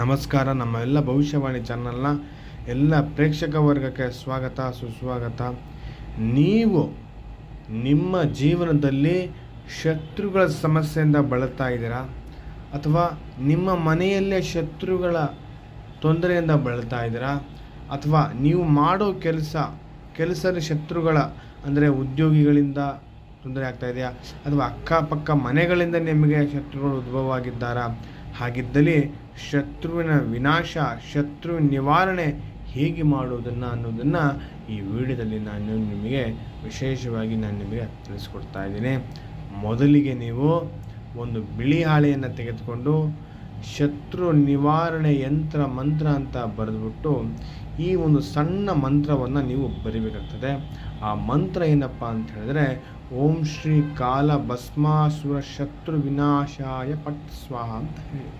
ನಮಸ್ಕಾರ, ನಮ್ಮ ಎಲ್ಲ ಭವಿಷ್ಯವಾಣಿ ಚಾನಲ್ನ ಎಲ್ಲ ಪ್ರೇಕ್ಷಕ ವರ್ಗಕ್ಕೆ ಸ್ವಾಗತ, ಸುಸ್ವಾಗತ. ನೀವು ನಿಮ್ಮ ಜೀವನದಲ್ಲಿ ಶತ್ರುಗಳ ಸಮಸ್ಯೆಯಿಂದ ಬಳಲ್ತಾ ಇದ್ದೀರಾ? ಅಥವಾ ನಿಮ್ಮ ಮನೆಯಲ್ಲೇ ಶತ್ರುಗಳ ತೊಂದರೆಯಿಂದ ಬಳಲ್ತಾ ಇದ್ದೀರಾ? ಅಥವಾ ನೀವು ಮಾಡೋ ಕೆಲಸ ಕೆಲಸದ ಶತ್ರುಗಳ, ಅಂದರೆ ಉದ್ಯೋಗಿಗಳಿಂದ ತೊಂದರೆ ಆಗ್ತಾ ಇದೆಯಾ? ಅಥವಾ ಅಕ್ಕಪಕ್ಕ ಮನೆಗಳಿಂದ ನಿಮಗೆ ಶತ್ರುಗಳು ಉದ್ಭವ ಆಗಿದ್ದಾರಾ ಹಾಗಿದ್ದಲ್ಲಿ ಶತ್ರುವಿನ ವಿನಾಶ, ಶತ್ರು ನಿವಾರಣೆ ಹೇಗೆ ಮಾಡುವುದನ್ನು ಅನ್ನೋದನ್ನು ಈ ವಿಡಿಯೋದಲ್ಲಿ ನಾನು ನಿಮಗೆ ವಿಶೇಷವಾಗಿ ನಾನು ನಿಮಗೆ ತಿಳಿಸ್ಕೊಡ್ತಾ ಇದ್ದೀನಿ. ಮೊದಲಿಗೆ ನೀವು ಒಂದು ಬಿಳಿ ಹಾಳೆಯನ್ನು ತೆಗೆದುಕೊಂಡು ಶತ್ರು ನಿವಾರಣೆ ಯಂತ್ರ, ಮಂತ್ರ ಅಂತ ಬರೆದ್ಬಿಟ್ಟು ಈ ಒಂದು ಸಣ್ಣ ಮಂತ್ರವನ್ನು ನೀವು ಬರಿಬೇಕಾಗ್ತದೆ. ಆ ಮಂತ್ರ ಏನಪ್ಪ ಅಂತ ಹೇಳಿದ್ರೆ, ಓಂ ಶ್ರೀ ಕಾಲ ಭಸ್ಮಾಸುರ ಶತ್ರು ವಿನಾಶಾಯ ಪಟ್ ಸ್ವಾಹ ಅಂತ ಹೇಳಿ.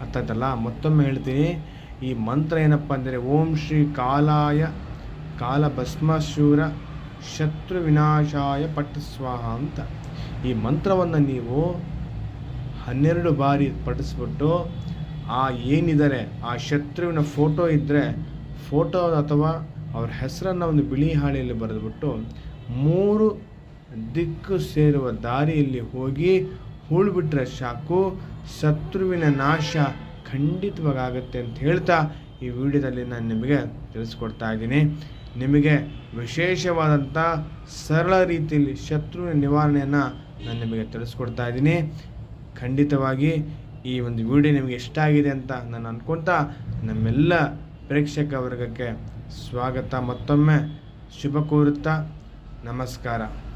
ಅರ್ಥ ಆಯ್ತಲ್ಲ? ಮತ್ತೊಮ್ಮೆ ಹೇಳ್ತೀನಿ. ಈ ಮಂತ್ರ ಏನಪ್ಪ ಅಂದರೆ, ಓಂ ಶ್ರೀ ಕಾಲಾಯ ಕಾಲ ಭಸ್ಮಾಸುರ ಶತ್ರು ವಿನಾಶಾಯ ಪಟ್ ಸ್ವಾಹ ಅಂತ. ಈ ಮಂತ್ರವನ್ನು ನೀವು ಹನ್ನೆರಡು ಬಾರಿ ಪಠಿಸ್ಬಿಟ್ಟು, ಆ ಏನಿದ್ದಾರೆ ಆ ಶತ್ರುವಿನ ಫೋಟೋ ಇದ್ದರೆ ಫೋಟೋ ಅಥವಾ ಅವ್ರ ಹೆಸರನ್ನು ಒಂದು ಬಿಳಿ ಹಾಳೆಯಲ್ಲಿ ಬರೆದ್ಬಿಟ್ಟು ಮೂರು ದಿಕ್ಕು ಸೇರುವ ದಾರಿಯಲ್ಲಿ ಹೋಗಿ ಹೂಳ್ಬಿಟ್ರೆ ಸಾಕು, ಶತ್ರುವಿನ ನಾಶ ಖಂಡಿತವಾಗುತ್ತೆ ಅಂತ ಹೇಳ್ತಾ ಈ ವಿಡಿಯೋದಲ್ಲಿ ನಾನು ನಿಮಗೆ ತಿಳಿಸ್ಕೊಡ್ತಾ ಇದ್ದೀನಿ. ನಿಮಗೆ ವಿಶೇಷವಾದಂಥ ಸರಳ ರೀತಿಯಲ್ಲಿ ಶತ್ರುವಿನ ನಿವಾರಣೆಯನ್ನು ನಾನು ನಿಮಗೆ ತಿಳಿಸ್ಕೊಡ್ತಾ ಇದ್ದೀನಿ. ಖಂಡಿತವಾಗಿ ಈ ಒಂದು ವಿಡಿಯೋ ನಿಮಗೆ ಇಷ್ಟ ಆಗಿದೆ ಅಂತ ನಾನು ಅಂದ್ಕೊತಾ ನಮ್ಮೆಲ್ಲ ಪ್ರೇಕ್ಷಕ ವರ್ಗಕ್ಕೆ ಸ್ವಾಗತ. ಮತ್ತೊಮ್ಮೆ ಶುಭ ಕೋರುತ್ತಾ ನಮಸ್ಕಾರ.